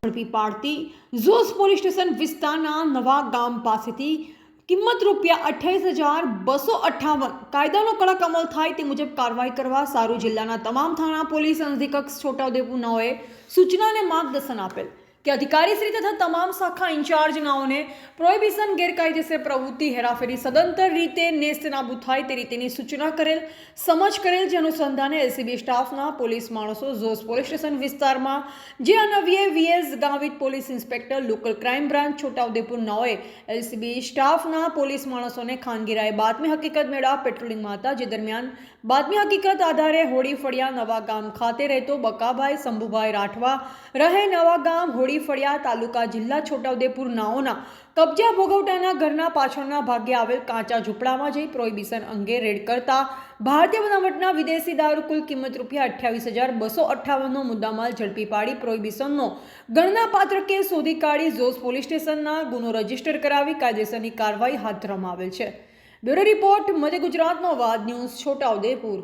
પાડતી ઝોસ police station વિસ્તારના નવા ગામ પાસેથી કિંમત રૂપિયા અઠ્યાવીસ હજાર બસો અઠ્ઠાવન કાયદાનો કડક અમલ થાય તે મુજબ કાર્યવાહી કરવા સારું જિલ્લાના તમામ થાણા પોલીસ અધિક્ષક છોટાઉદેપુર નઓએ સૂચના માર્ગદર્શન આપેલ. કે અધિકારીશ્રી તથા તમામ શાખા ઇન્ચાર્જનાઓને પ્રોહિબિશન ગેરકાયદેસર પ્રવૃત્તિ હેરાફેરી સદંતર રીતે નેસ્ત નાબૂદ થાય તે રીતેની સૂચના કરેલ, સમજ કરેલ જે અનુસંધાને એલસીબી સ્ટાફના પોલીસ માણસો ઝોસ પોલીસ સ્ટેશન વિસ્તારમાં, જે અનવ્યે V S Gavit police inspector local crime branch Chhota Udepur નઓએ L C B સ્ટાફના પોલીસ માણસોને ખાનગીરાએ બાતમી હકીકત મેળા પેટ્રોલિંગમાં હતા જે દરમિયાન બાતમી હકીકત આધારે હોડી ફળિયા નવા ગામ ખાતે રહેતો બકાભાઈ શંભુભાઈ રાઠવા, રહે નવા ગામ હોડી ફળિયા તાલુકા જિલ્લા છોટાઉદેપુર નાઓના કબજા ભોગવટાના ઘરના પાછળના ભાગે આવેલ કાચા ઝૂંપડામાં જઈ પ્રોહિબિશન અંગે રેડ કરતા ભારતીય બનાવટના વિદેશી દારૂ કુલ કિંમત રૂપિયા અઠ્યાવીસ હજાર બસો અઠ્ઠાવનનો મુદ્દામાલ ઝડપી પાડી પ્રોહિબિશનનો ગણનાપાત્ર કેસ શોધી કાઢી ઝોસ પોલીસ સ્ટેશનના ગુનો રજિસ્ટર કરાવી કાયદેસરની કાર્યવાહી હાથ ધરવામાં આવેલ છે. બ્યુરો રિપોર્ટ, મધ્ય ગુજરાતનો વાદ ન્યૂઝ છોટાઉદેપુર.